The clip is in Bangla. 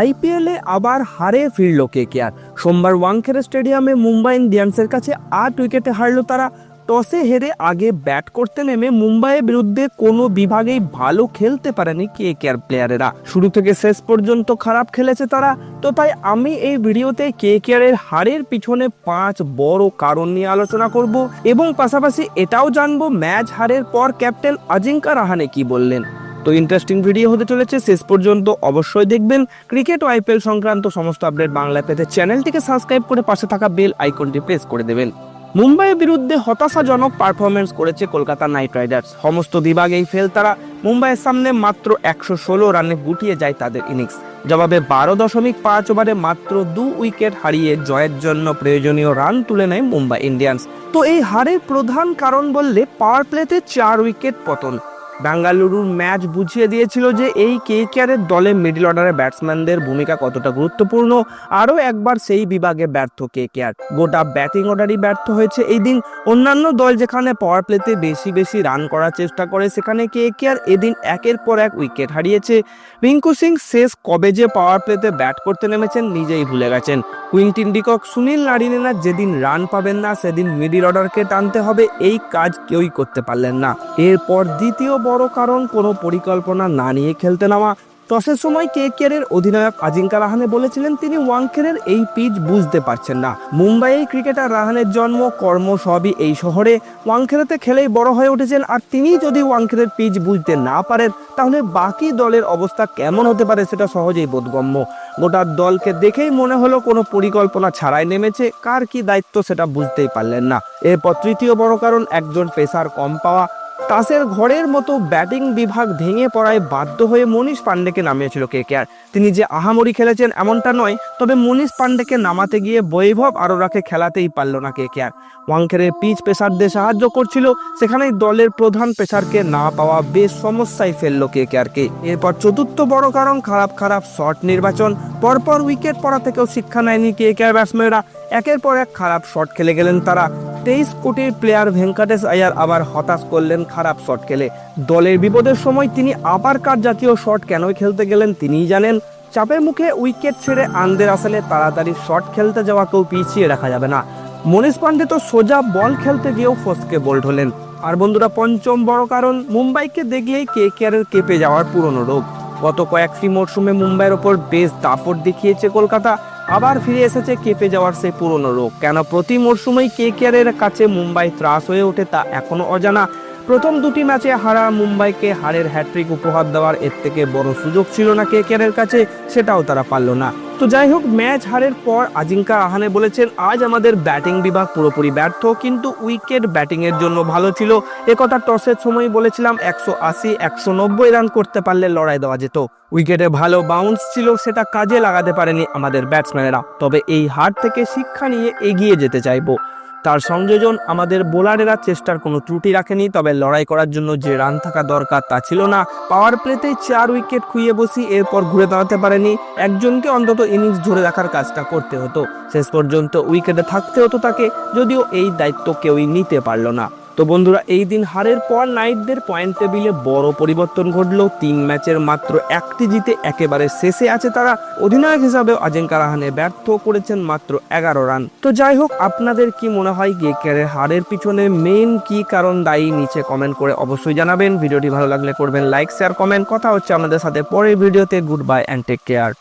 আইপিএলে আবার হারে ফিরল কে কে আর সোমবার ওয়াংখেড়ে স্টেডিয়ামে মুম্বাই ইন্ডিয়ান্সের কাছে আট উইকেটে হারল তারা। টসে হেরে আগে ব্যাট করতে নেমে মুম্বাইয়ের বিরুদ্ধে কোনো বিভাগেই ভালো খেলতে পারেনি কে কে আর প্লেয়ারেরা। শুরু থেকে শেষ পর্যন্ত খারাপ খেলেছে তারা। তো তাই আমি এই ভিডিওতে কে কে এর হারের পিছনে পাঁচ বড় কারণ নিয়ে আলোচনা করব এবং পাশাপাশি এটাও জানব ম্যাচ হারের পর ক্যাপ্টেন অজিঙ্কা রাহানে কি বললেন। তো ইন্টারেস্টিং ভিডিও হতে চলেছে। শেষ পর্যন্ত অবশ্যই দেখবেন। ক্রিকেট ও আইপিএল সংক্রান্ত সমস্ত আপডেট বাংলায় পেতে চ্যানেলটিকে সাবস্ক্রাইব করে পাশে থাকা বেল আইকনটি প্রেস করে দেবেন। মুম্বাইয়ের বিরুদ্ধে হতাশাজনক পারফরমেন্স করেছে কলকাতা নাইট রাইডার্স সমস্ত বিভাগেই ফেল তারা। মুম্বাইয়ের সামনে মাত্র একশো ষোলো রানে গুটিয়ে যায় তাদের ইনিংস জবাবে বারো দশমিক পাঁচ ওভারে মাত্র দু উইকেট হারিয়ে জয়ের জন্য প্রয়োজনীয় রান তুলে নেয় মুম্বাই ইন্ডিয়ান্স তো এই হারের প্রধান কারণ বললে পাওয়ার প্লেতে চার উইকেট পতন। বেঙ্গালুরুর ম্যাচ বুঝিয়ে দিয়েছিল যে এই কে কেয়ারের দলে মিডল অর্ডারের ব্যাটসম্যানদের ভূমিকা কতটা গুরুত্বপূর্ণ, আরও একবার সেই বিভাগে ব্যর্থ কে কেয়ার গোটা ব্যাটিং অর্ডারই ব্যর্থ হয়েছে। এই দিন অন্যান্য দল যেখানে পাওয়ার প্লেতে বেশি বেশি রান করার চেষ্টা করে, সেখানে কে কেয়ার এদিন একের পর এক উইকেট হারিয়েছে। রিঙ্কু সিং শেষ কবে যে পাওয়ার প্লেতে ব্যাট করতে নেমেছেন নিজেই ভুলে গেছেন। কুইন্টিন ডিকক সুনীল নারিনেনা যেদিন রান পাবেন না, সেদিন মিডিল অর্ডারকে টানতে হবে, এই কাজ কেউই করতে পারলেন না। এরপর দ্বিতীয় বড় কারণ, কোনো পরিকল্পনা না নিয়ে খেলতে নামা। টসের সময় কে কেয়ারের অধিনায়ক আজিঙ্কা রাহানে বলেছিলেন তিনি ওয়াংখেড়ের এই পিচ বুঝতে পারছেন না। মুম্বাইয়ের ক্রিকেটার রাহানের জন্ম, কর্ম সবই এই শহরে। ওয়াংখেড়েতে খেলেই বড় হয়ে উঠেছেন, আর তিনি যদি ওয়াংখেড়ের পিচ বুঝতে না পারেন, তাহলে বাকি দলের অবস্থা কেমন হতে পারে সেটা সহজেই বোধগম্য। গোটা দলকে দেখেই মনে হলো কোনো পরিকল্পনা ছাড়াই নেমেছে, কার কি দায়িত্ব সেটা বুঝতেই পারলেন না। এরপর তৃতীয় বড় কারণ, একজন পেসার কম পাওয়া। তাসের ঘরের মতো ব্যাটিং বিভাগ ভেঙে পড়ায় বাধ্য হয়ে মনীষ পান্ডেকে নামিয়েছিল কে কে আর তিনি যে আহামরি খেলেছেন এমনটা নয়, তবে মনীষ পান্ডেকে নামাতে গিয়ে বৈভব আরোরাকে খেলাতেই পারল না কে কে আর ওয়াংখেড়ের পিচ পেসারদের সাহায্য করছিল, সেখানেই দলের প্রধান পেসারকে না পাওয়া বেশ সমস্যায় ফেলল কে কে আরকে এরপর চতুর্থ বড় কারণ, খারাপ খারাপ শট নির্বাচন। পরপর উইকেট পড়া থেকেও শিক্ষা নেয়নি কে কে আর ব্যাটসম্যানরা। একের পর এক খারাপ শট খেলে গেলেন তারা। তেইশ কোটির প্লেয়ার ভেঙ্কাটেশ আয়ার আবার হতাশ করলেন খারাপ শট খেলে। দলের বিপদের সময় তিনি আবার কার জাতীয় শট কেন খেলতে গেলেন তিনিই জানেন। চাপের মুখে উইকেট ছেড়ে আন্দের আসলে তাড়াতাড়ি শট খেলতে যাওয়াকেও পিছিয়ে রাখা যাবে না। মনীষ পান্ডে তো সোজা বল খেলতে গিয়েও ফসকে বোল্ড হলেন। আর বন্ধুরা, পঞ্চম বড় কারণ, মুম্বাইকে দেখলেই কে কেয়ারের কেঁপে যাওয়ার পুরনো রোগ। গত কয়েকটি মরশুমে মুম্বাইয়ের ওপর বেশ দাপট দেখিয়েছে কলকাতা। আবার ফিরে এসেছে কেঁপে যাওয়ার সেই পুরনো রোগ। কেন প্রতি মরশুমেই কে কেয়ারের কাছে মুম্বাই ত্রাস হয়ে ওঠে তা এখনও অজানা। প্রথম দুটি ম্যাচে হারা মুম্বাইকে হারের হ্যাট্রিক উপহার দেওয়ার এর থেকে বড় সুযোগ ছিল না কে কেয়ারের কাছে, সেটাও তারা পারল না। তো যাই হোক, ম্যাচ হারের পর আজিঙ্কা আহানে বলেছেন, আজ আমাদের ব্যাটিং বিভাগ পুরোপুরি ব্যর্থ, কিন্তু উইকেট ব্যাটিংয়ের জন্য ভালো ছিল। একথা টসের সময় বলেছিলাম, একশো আশি, একশো নব্বই রান করতে পারলে লড়াই দেওয়া যেত। উইকেটে ভালো বাউন্স ছিল, সেটা কাজে লাগাতে পারেনি আমাদের ব্যাটসম্যানেরা তবে এই হার থেকে শিক্ষা নিয়ে এগিয়ে যেতে চাইব। তার সংযোজন আমাদের বোলারেরা চেষ্টার কোনো ত্রুটি রাখেনি, তবে লড়াই করার জন্য যে রান থাকা দরকার তা ছিল না। পাওয়ার প্লেতে চার উইকেট খুইয়ে বসি, এরপর ঘুরে দাঁড়াতে পারেনি। একজনকে অন্তত ইনিংস ধরে রাখার কাজটা করতে হতো। শেষ পর্যন্ত উইকেটে থাকতে হতো তাকে, যদিও এই দায়িত্ব কেউই নিতে পারল না। তো বন্ধুরা, এই দিন হারের পর নাইটদের পয়েন্ট টেবিলে বড় পরিবর্তন ঘটলো। তিন ম্যাচের মাত্র একটি জিতে একেবারে শেষে আছে তারা। অধিনায়ক হিসাবেও আজিঙ্কা রাহানে ব্যর্থ করেছেন মাত্র এগারো রান। তো যাই হোক, আপনাদের কি মনে হয় গেকের হারের পিছনে মেন কি কারণ দায়ী? নিচে কমেন্ট করে অবশ্যই জানাবেন। ভিডিওটি ভালো লাগলে করবেন লাইক শেয়ার কমেন্ট কথা হচ্ছে আপনাদের সাথে পরের ভিডিওতে। Good bye and take care